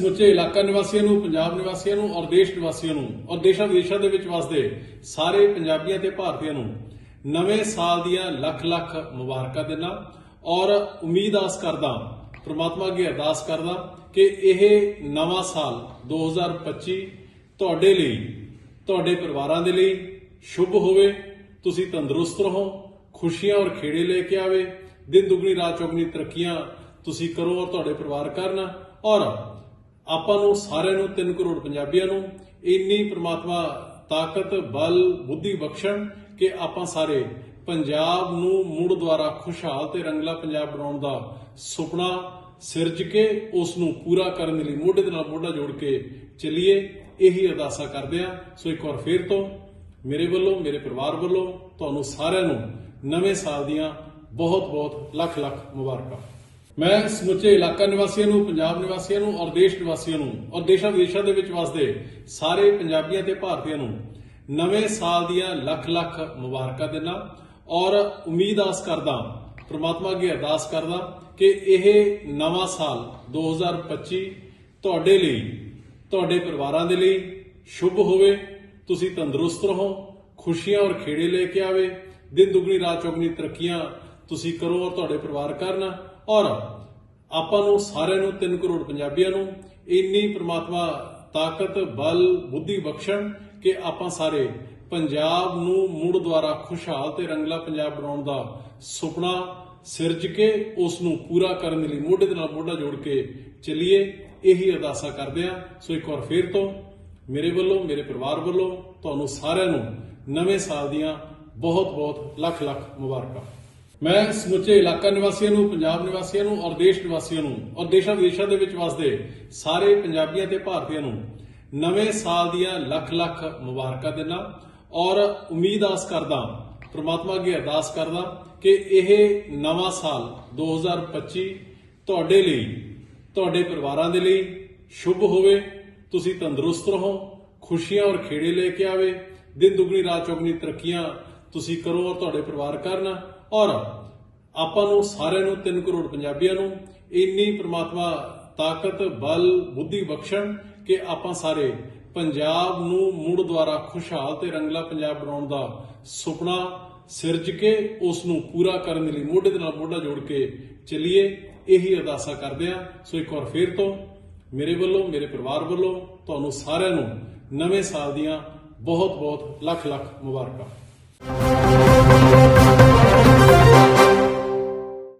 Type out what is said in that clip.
ਸਮੁੱਚੇ ਇਲਾਕਾ ਨਿਵਾਸੀਆਂ ਨੂੰ, ਪੰਜਾਬ ਨਿਵਾਸੀਆਂ ਨੂੰ ਔਰ ਦੇਸ਼ ਨਿਵਾਸੀਆਂ ਨੂੰ ਔਰ ਦੇਸ਼ਾਂ ਵਿਦੇਸ਼ਾਂ ਦੇ ਵਿੱਚ ਵਸਦੇ ਸਾਰੇ ਪੰਜਾਬੀਆਂ ਤੇ ਭਾਰਤੀਆਂ ਨੂੰ ਨਵੇਂ ਸਾਲ ਦੀਆਂ ਲੱਖ ਲੱਖ ਮੁਬਾਰਕਾਂ ਦਿੰਦਾ ਔਰ ਉਮੀਦ ਆਸ ਕਰਦਾ, ਪ੍ਰਮਾਤਮਾ ਅੱਗੇ ਅਰਦਾਸ ਕਰਦਾ ਕਿ ਇਹ ਨਵਾਂ ਸਾਲ 2025 ਤੁਹਾਡੇ ਲਈ, ਤੁਹਾਡੇ ਪਰਿਵਾਰਾਂ ਦੇ ਲਈ ਸ਼ੁਭ ਹੋਵੇ, ਤੁਸੀਂ ਤੰਦਰੁਸਤ ਰਹੋ, ਖੁਸ਼ੀਆਂ ਔਰ ਖੇੜੇ ਲੈ ਕੇ ਆਵੇ, ਦਿਨ ਦੁਗਣੀ ਰਾਤ ਚੌਗਣੀ ਤਰੱਕੀਆਂ ਤੁਸੀਂ ਕਰੋ ਔਰ ਤੁਹਾਡੇ ਪਰਿਵਾਰ ਕਰਨ ਔਰ ਆਪਾਂ ਨੂੰ ਸਾਰਿਆਂ ਨੂੰ 3 ਕਰੋੜ ਪੰਜਾਬੀਆਂ ਨੂੰ ਇੰਨੀ ਪ੍ਰਮਾਤਮਾ ਤਾਕਤ, ਬਲ, ਬੁੱਧੀ ਬਖਸ਼ਣ ਕਿ ਆਪਾਂ ਸਾਰੇ ਪੰਜਾਬ ਨੂੰ ਮੁੜ ਦੁਆਰਾ ਖੁਸ਼ਹਾਲ ਤੇ ਰੰਗਲਾ ਪੰਜਾਬ ਬਣਾਉਣ ਦਾ ਸੁਪਨਾ ਸਿਰਜ ਕੇ ਉਸ ਨੂੰ ਪੂਰਾ ਕਰਨ ਦੇ ਲਈ ਮੋਢੇ ਦੇ ਨਾਲ ਮੋਢਾ ਜੋੜ ਕੇ ਚੱਲੀਏ, ਇਹੀ ਅਰਦਾਸਾ ਕਰਦੇ ਆ ਸੋ ਇੱਕ ਵਾਰ ਫੇਰ ਤੋਂ ਮੇਰੇ ਵੱਲੋਂ, ਮੇਰੇ ਪਰਿਵਾਰ ਵੱਲੋਂ ਤੁਹਾਨੂੰ ਸਾਰਿਆਂ ਨੂੰ ਨਵੇਂ ਸਾਲ ਦੀਆਂ ਬਹੁਤ ਬਹੁਤ ਲੱਖ ਲੱਖ ਮੁਬਾਰਕਾਂ। ਮੈਂ ਸਮੁੱਚੇ ਇਲਾਕਾ ਨਿਵਾਸੀਆਂ ਨੂੰ, ਪੰਜਾਬ ਨਿਵਾਸੀਆਂ ਨੂੰ ਔਰ ਦੇਸ਼ ਨਿਵਾਸੀਆਂ ਨੂੰ ਔਰ ਦੇਸ਼ਾਂ ਵਿਦੇਸ਼ਾਂ ਦੇ ਵਿੱਚ ਵਸਦੇ ਸਾਰੇ ਪੰਜਾਬੀਆਂ ਤੇ ਭਾਰਤੀਆਂ ਨੂੰ ਨਵੇਂ ਸਾਲ ਦੀਆਂ ਲੱਖ ਲੱਖ ਮੁਬਾਰਕਾਂ ਦਿੰਦਾ ਔਰ ਉਮੀਦ ਆਸ ਕਰਦਾ, ਪ੍ਰਮਾਤਮਾ ਅੱਗੇ ਅਰਦਾਸ ਕਰਦਾ ਕਿ ਇਹ ਨਵਾਂ ਸਾਲ 2025 ਤੁਹਾਡੇ ਲਈ, ਤੁਹਾਡੇ ਪਰਿਵਾਰਾਂ ਦੇ ਲਈ ਸ਼ੁਭ ਹੋਵੇ, ਤੁਸੀਂ ਤੰਦਰੁਸਤ ਰਹੋ, ਖੁਸ਼ੀਆਂ ਔਰ ਖੇੜੇ ਲੈ ਕੇ ਆਵੇ, ਦਿਨ ਦੁਗਣੀ ਰਾਤ ਚੌਗਣੀ ਤਰੱਕੀਆਂ ਤੁਸੀਂ ਕਰੋ ਔਰ ਤੁਹਾਡੇ ਪਰਿਵਾਰ ਕਰਨ। ਔਰ ਆਪਾਂ ਨੂੰ ਸਾਰਿਆਂ ਨੂੰ 3 ਕਰੋੜ ਪੰਜਾਬੀਆਂ ਨੂੰ ਇੰਨੀ ਪ੍ਰਮਾਤਮਾ ਤਾਕਤ, ਬਲ, ਬੁੱਧੀ ਬਖਸ਼ਣ ਕਿ ਆਪਾਂ ਸਾਰੇ ਪੰਜਾਬ ਨੂੰ ਮੁੜ ਦੁਆਰਾ ਖੁਸ਼ਹਾਲ ਤੇ ਰੰਗਲਾ ਪੰਜਾਬ ਬਣਾਉਣ ਦਾ ਸੁਪਨਾ ਸਿਰਜ ਕੇ ਉਸ ਨੂੰ ਪੂਰਾ ਕਰਨ ਦੇ ਲਈ ਮੋਢੇ ਦੇ ਨਾਲ ਮੋਢਾ ਜੋੜ ਕੇ ਚੱਲੀਏ, ਇਹੀ ਅਰਦਾਸਾ ਕਰਦੇ ਆ ਸੋ ਇੱਕ ਵਾਰ ਫੇਰ ਤੋਂ ਮੇਰੇ ਵੱਲੋਂ, ਮੇਰੇ ਪਰਿਵਾਰ ਵੱਲੋਂ ਤੁਹਾਨੂੰ ਸਾਰਿਆਂ ਨੂੰ ਨਵੇਂ ਸਾਲ ਦੀਆਂ ਬਹੁਤ ਬਹੁਤ ਲੱਖ ਲੱਖ ਮੁਬਾਰਕਾਂ। ਮੈਂ ਸਮੁੱਚੇ ਇਲਾਕਾ ਨਿਵਾਸੀਆਂ ਨੂੰ, ਪੰਜਾਬ ਨਿਵਾਸੀਆਂ ਨੂੰ ਔਰ ਦੇਸ਼ ਨਿਵਾਸੀਆਂ ਨੂੰ ਔਰ ਦੇਸ਼ਾਂ ਵਿਦੇਸ਼ਾਂ ਦੇ ਵਿੱਚ ਵਸਦੇ ਸਾਰੇ ਪੰਜਾਬੀਆਂ ਤੇ ਭਾਰਤੀਆਂ ਨੂੰ ਨਵੇਂ ਸਾਲ ਦੀਆਂ ਲੱਖ ਲੱਖ ਮੁਬਾਰਕਾਂ ਦਿੰਦਾ ਔਰ ਉਮੀਦ ਆਸ ਕਰਦਾ, ਪ੍ਰਮਾਤਮਾ ਅੱਗੇ ਅਰਦਾਸ ਕਰਦਾ ਕਿ ਇਹ ਨਵਾਂ ਸਾਲ 2025 ਤੁਹਾਡੇ ਲਈ, ਤੁਹਾਡੇ ਪਰਿਵਾਰਾਂ ਦੇ ਲਈ ਸ਼ੁਭ ਹੋਵੇ। ਤੁਸੀਂ ਤੰਦਰੁਸਤ ਰਹੋ, ਖੁਸ਼ੀਆਂ ਔਰ ਖੇੜੇ ਲੈ ਕੇ ਆਵੇ। ਦਿਨ ਦੁਗਣੀ ਰਾਤ ਚੌਗਣੀ ਤਰੱਕੀਆਂ ਤੁਸੀਂ ਕਰੋ ਔਰ ਤੁਹਾਡੇ ਪਰਿਵਾਰ ਕਰਨਾ। ਔਰ ਆਪਾਂ ਨੂੰ ਸਾਰਿਆਂ ਨੂੰ 3 ਕਰੋੜ ਪੰਜਾਬੀਆਂ ਨੂੰ ਇੰਨੀ ਪ੍ਰਮਾਤਮਾ ਤਾਕਤ, ਬਲ, ਬੁੱਧੀ ਬਖਸ਼ਣ ਕਿ ਆਪਾਂ ਸਾਰੇ ਪੰਜਾਬ ਨੂੰ ਮੁੜ ਦੁਆਰਾ ਖੁਸ਼ਹਾਲ ਤੇ ਰੰਗਲਾ ਪੰਜਾਬ ਬਣਾਉਣ ਦਾ ਸੁਪਨਾ ਸਿਰਜ ਕੇ ਉਸ ਨੂੰ ਪੂਰਾ ਕਰਨ ਦੇ ਲਈ ਮੋਢੇ ਦੇ ਨਾਲ ਮੋਢਾ ਜੋੜ ਕੇ ਚੱਲੀਏ, ਇਹੀ ਅਰਦਾਸਾ ਕਰਦੇ ਆ ਸੋ ਇੱਕ ਵਾਰ ਫੇਰ ਤੋਂ ਮੇਰੇ ਵੱਲੋਂ, ਮੇਰੇ ਪਰਿਵਾਰ ਵੱਲੋਂ ਤੁਹਾਨੂੰ ਸਾਰਿਆਂ ਨੂੰ ਨਵੇਂ ਸਾਲ ਦੀਆਂ ਬਹੁਤ ਬਹੁਤ ਲੱਖ ਲੱਖ ਮੁਬਾਰਕਾਂ।